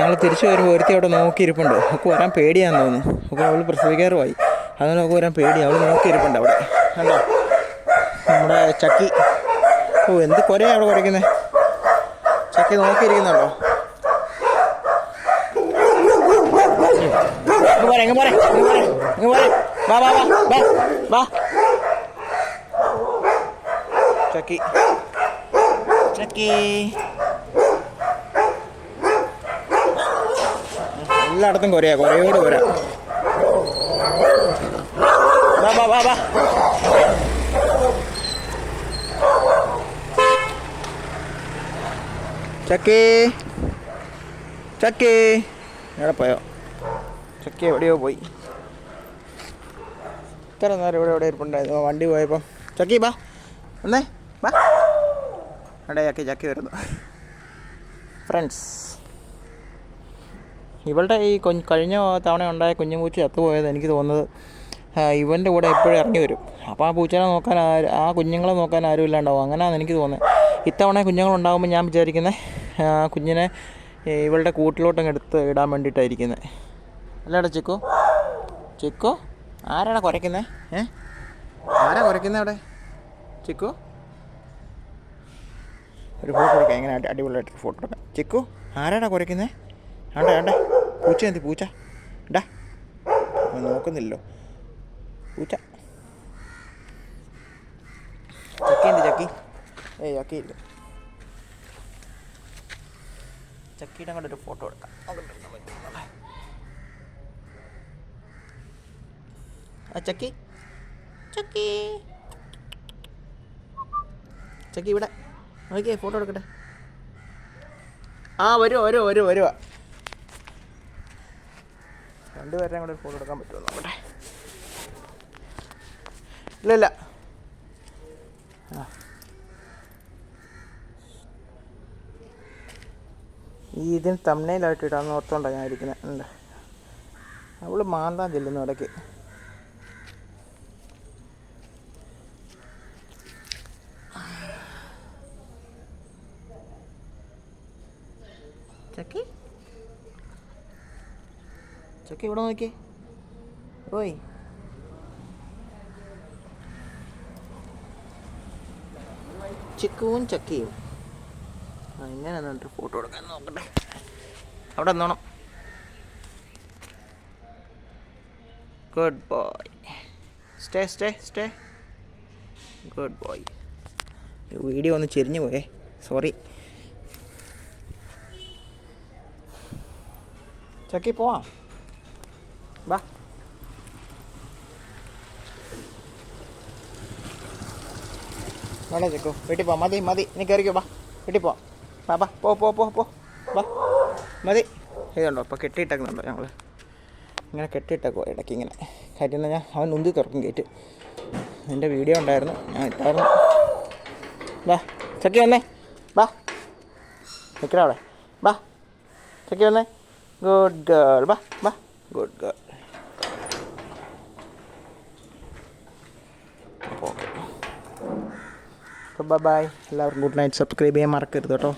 ഞങ്ങൾ തിരിച്ചു വരുമ്പോൾ ഒരുത്തി അവിടെ നോക്കിയിരിപ്പുണ്ട്. അവൾക്ക് വരാൻ പേടിയാന്ന് തോന്നുന്നു. അപ്പോൾ അവൾ പ്രസവിക്കാറുമായി. അങ്ങനെ അവൾക്ക് വരാൻ പേടി. അവൾ നോക്കിയിരിപ്പുണ്ട് അവിടെ. കണ്ടോ? നമ്മുടെ ചക്കി. ഓ എന്ത് കുറേ അവിടെ കുറയ്ക്കുന്നത് ചക്കി നോക്കിയിരിക്കുന്നുണ്ടോ? ചക്കി. ചക്കി. എല്ലായിടത്തും കൊരയാ കൊരയോട് കൊര. വാ വാ ചക്കി. ചക്കി. എവിടെ പോയോ? ചക്കി എവിടെയോ പോയി. ഇത്ര നേരം ഇവിടെ എവിടെ ഇരിപ്പുണ്ടായിരുന്നു. വണ്ടി പോയപ്പം. ചക്കി ബാ വന്നേ ബാ അവിടെ ചക്കി ചക്കി വരുന്നു. ഫ്രണ്ട്സ്. ഇവളുടെ ഈ കഴിഞ്ഞ തവണ ഉണ്ടായ കുഞ്ഞുപൂച്ച ചത്തുപോയത് എനിക്ക് തോന്നുന്നത് ഇവന്റെ കൂടെ എപ്പോഴും ഇറങ്ങി വരും. അപ്പോൾ ആ പൂച്ചനെ നോക്കാൻ ആ കുഞ്ഞുങ്ങളെ നോക്കാൻ ആരും ഇല്ലാണ്ടാവും. അങ്ങനെയാണ് എനിക്ക് തോന്നുന്നത്. ഇത്തവണ കുഞ്ഞുങ്ങളുണ്ടാകുമ്പോൾ ഞാൻ വിചാരിക്കുന്നത് കുഞ്ഞിനെ ഇവളുടെ കൂട്ടിലോട്ടങ്ങ് എടുത്ത് ഇടാൻ വേണ്ടിയിട്ടായിരിക്കുന്നത് അല്ലേടാ ചിക്കു. ചിക്കു ആരാണ് കുറയ്ക്കുന്നത് ഏ? ആരാ കുറയ്ക്കുന്നത് അവിടെ? ചിക്കു? ഒരു ഫോട്ടോ എടുക്കാം. എങ്ങനെ അടി അടിപൊളിയായിട്ട് ഫോട്ടോ എടുക്കാം. ചിക്കു ആരാടാ കുരയ്ക്കുന്നത് ആണ്ടെ വേണ്ട. പൂച്ച എന്തി പൂച്ച. ഡാ നോക്കുന്നില്ലല്ലോ. പൂച്ച. ചക്കി എന്ത് ചക്കി. ഏയ് ചക്കി ഇല്ല ചക്കിയുടെ അങ്ങോട്ട് ഒരു ഫോട്ടോ എടുക്കാം? ആ ചക്കി. ചക്കി. ചക്കി ഇവിടെ. നോക്കിയേ ഫോട്ടോ എടുക്കട്ടെ. ആ വരുമോ വരുമോ വരുമോ വരുവാ. രണ്ടുപേരുടെയും കൂടെ ഫോട്ടോ എടുക്കാൻ പറ്റുമോ നോക്കട്ടെ. ഇല്ല ഇല്ല. ഈ ഇതിന് തമ്മനയിലായിട്ട് ഇടാന്ന് ഓർത്തോണ്ടാണ് ഞാൻ ഇരിക്കുന്നത് ഉണ്ട്. അവൾ മാന്താൻ ചെല്ലുന്നു ഇടയ്ക്ക്. ചക്കി? ചക്കി ഇവിടെ നോക്കി. ഓയ്. ചിക്കുവും ചക്കിയും. ഇങ്ങനെ എന്നിട്ട് ഫോട്ടോ എടുക്കാൻ നോക്കട്ടെ. അവിടെ നിന്നോണം. Good boy stay stay stay good boy video ഒന്ന് ചെരിഞ്ഞു പോയേ. സോറി ചക്കി പോവാം. വാ വേണേ ചെക്കോ വീട്ടിൽ പോ മതി മതി. നീ കയറിക്കോ വാ. വീട്ടിൽ പോ വാ വാ. പോ പോ പോ പോ. വാ. മതി. ഇതുണ്ടോ അപ്പോൾ കെട്ടിയിട്ടേക്കുന്നുണ്ടോ ഞങ്ങൾ ഇങ്ങനെ കെട്ടിയിട്ടേക്കോ ഇടയ്ക്ക് ഇങ്ങനെ. കയറ്റുന്ന ഞാൻ അവൻ ഉന്തി തുറക്കും ഗേറ്റ് നിന്റെ വീഡിയോ ഉണ്ടായിരുന്നു. ഞാൻ ഇട്ടായിരുന്നു. വാ. ചക്കി വന്നേ. വാ. നിൽക്കണ അവിടെ. വാ. ചക്കി വന്നേ. ഗുഡ് ഗേൾ വാ വാ. ഗുഡ് ഗേൾ അപ്പോൾ ബൈ എല്ലാവർക്കും ഗുഡ് നൈറ്റ് സബ്സ്ക്രൈബ് ചെയ്യാൻ മറക്കരുത് കേട്ടോ.